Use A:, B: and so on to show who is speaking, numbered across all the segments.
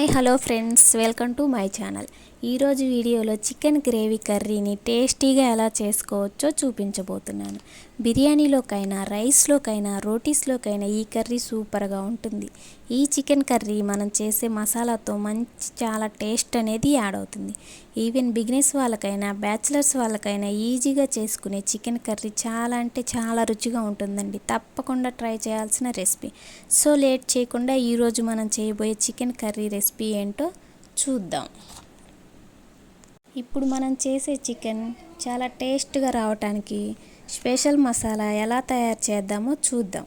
A: Hi hello friends. Welcome to my channel. ఈరోజు వీడియోలో chicken gravy కర్రీని టేస్టీగా ఎలా చేసుకోవచ్చో చూపించబోతున్నాను. బిర్యానీలోకైనా రైస్లోకైనా రోటీస్లోకైనా ఈ కర్రీ సూపర్గా ఉంటుంది. ఈ చికెన్ కర్రీ మనం చేసే మసాలాతో మంచి చాలా టేస్ట్ అనేది యాడ్ అవుతుంది. ఈవెన్ బిగినెస్ వాళ్ళకైనా బ్యాచిలర్స్ వాళ్ళకైనా ఈజీగా చేసుకునే చికెన్ కర్రీ చాలా అంటే చాలా రుచిగా ఉంటుందండి. తప్పకుండా ట్రై చేయాల్సిన రెసిపీ. సో లేట్ చేయకుండా ఈరోజు మనం చేయబోయే చికెన్ కర్రీ రెసిపీ ఏంటో చూద్దాం. ఇప్పుడు మనం చేసే చికెన్ చాలా టేస్ట్గా రావటానికి స్పెషల్ మసాలా ఎలా తయారు చేద్దామో చూద్దాం.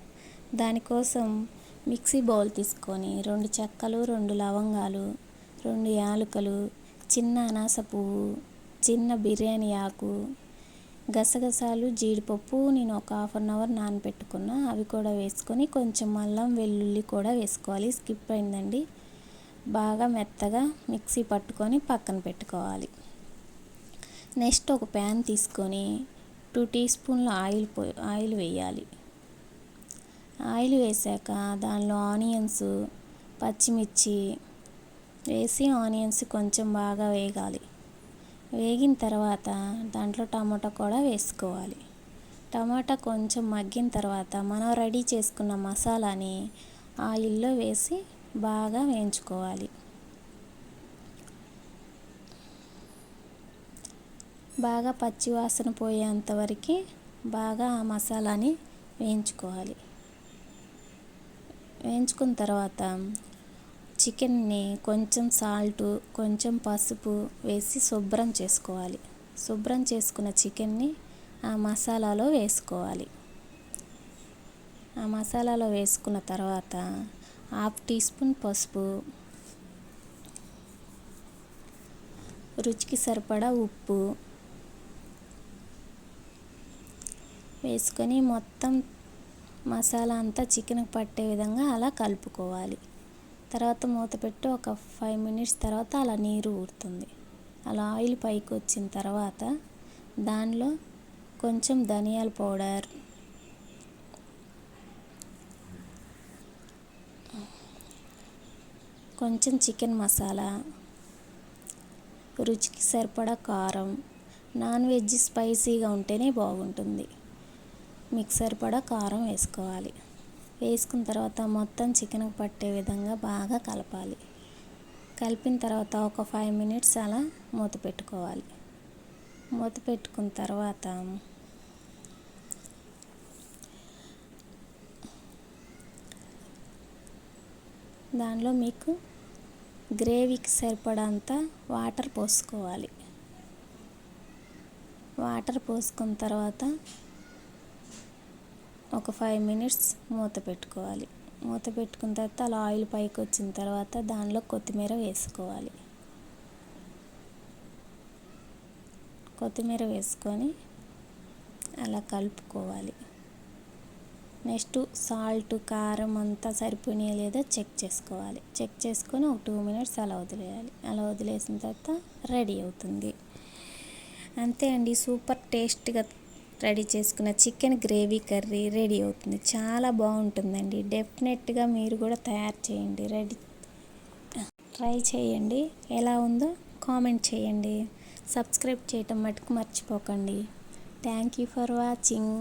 A: దానికోసం మిక్సీ బౌల్ తీసుకొని రెండు చెక్కలు రెండు లవంగాలు రెండు యాలకులు చిన్న అనాస పువ్వు చిన్న బిర్యానీ ఆకు గసగసాలు జీడిపప్పు నేను ఒక హాఫ్ అన్ అవర్ నానబెట్టుకున్నా అవి కూడా వేసుకొని కొంచెం అల్లం వెల్లుల్లి కూడా వేసుకోవాలి. స్కిప్ అయిందండి. బాగా మెత్తగా మిక్సీ పట్టుకొని పక్కన పెట్టుకోవాలి. నెక్స్ట్ ఒక ప్యాన్ తీసుకొని టూ టీ స్పూన్ల ఆయిల్ పో ఆయిల్ వేయాలి. ఆయిల్ వేసాక దానిలో ఆనియన్స్ పచ్చిమిర్చి వేసి ఆనియన్స్ కొంచెం బాగా వేగాలి. వేగిన తర్వాత దాంట్లో టమాటా కూడా వేసుకోవాలి. టమాటా కొంచెం మగ్గిన తర్వాత మనం రెడీ చేసుకున్న మసాలాని ఆయిల్లో వేసి బాగా వేయించుకోవాలి. బాగా పచ్చివాసన పోయేంత వరకు బాగా ఆ మసాలాని వేయించుకోవాలి. వేయించుకున్న తర్వాత చికెన్ని కొంచెం సాల్ట్ కొంచెం పసుపు వేసి శుభ్రం చేసుకోవాలి. శుభ్రం చేసుకున్న చికెన్ని ఆ మసాలాలో వేసుకోవాలి. ఆ మసాలాలో వేసుకున్న తర్వాత హాఫ్ టీ స్పూన్ పసుపు. రుచికి సరిపడా ఉప్పు. వేసుకొని మొత్తం మసాలా అంతా చికెన్కి పట్టే విధంగా అలా కలుపుకోవాలి. తర్వాత మూత పెట్టి ఒక ఫైవ్ మినిట్స్ తర్వాత అలా నీరు ఊరుతుంది. అలా ఆయిల్ పైకి వచ్చిన తర్వాత దానిలో కొంచెం ధనియాల పౌడర్ కొంచెం చికెన్ మసాలా రుచికి సరిపడా కారం నాన్ వెజ్ స్పైసీగా ఉంటేనే బాగుంటుంది. మీకు సరిపడా కారం వేసుకోవాలి. వేసుకున్న తర్వాత మొత్తం చికెన్కి పట్టే విధంగా బాగా కలపాలి. కలిపిన తర్వాత ఒక ఫైవ్ మినిట్స్ అలా మూత పెట్టుకోవాలి. మూత పెట్టుకున్న తర్వాత దానిలో మీకు గ్రేవీకి సరిపడంత వాటర్ పోసుకోవాలి. వాటర్ పోసుకున్న తర్వాత ఒక ఫైవ్ మినిట్స్ మూత పెట్టుకోవాలి. మూత పెట్టుకున్న తర్వాత అలా ఆయిల్ పైకి వచ్చిన తర్వాత దానిలో కొత్తిమీర వేసుకోవాలి. కొత్తిమీర వేసుకొని అలా కలుపుకోవాలి. నెక్స్ట్ సాల్ట్ కారం అంతా సరిపోయినాయో లేదో చెక్ చేసుకోవాలి. చెక్ చేసుకొని ఒక టూ మినిట్స్ అలా వదిలేయాలి. అలా వదిలేసిన తర్వాత రెడీ అవుతుంది. అంతే అండి సూపర్ టేస్ట్గా రెడీ చేసుకున్న చికెన్ గ్రేవీ కర్రీ రెడీ అవుతుంది. చాలా బాగుంటుందండి. డెఫినెట్గా మీరు కూడా తయారు చేయండి. రెడీ. ట్రై చేయండి. ఎలా ఉందో కామెంట్ చేయండి. సబ్స్క్రైబ్ చేయటం మటుకు మర్చిపోకండి. Thank you for watching.